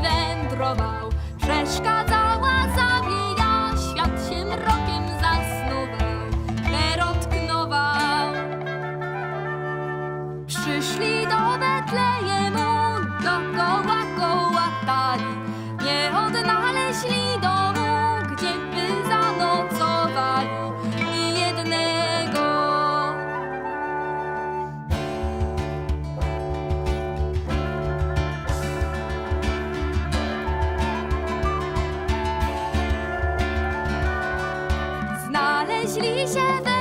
wędrował przeszkadzała, zabija, świat się mrokiem zasnuwał, perotknował. Przyszli do Betlejemu, dookoła kołatali, nie odnaleźli do 心里向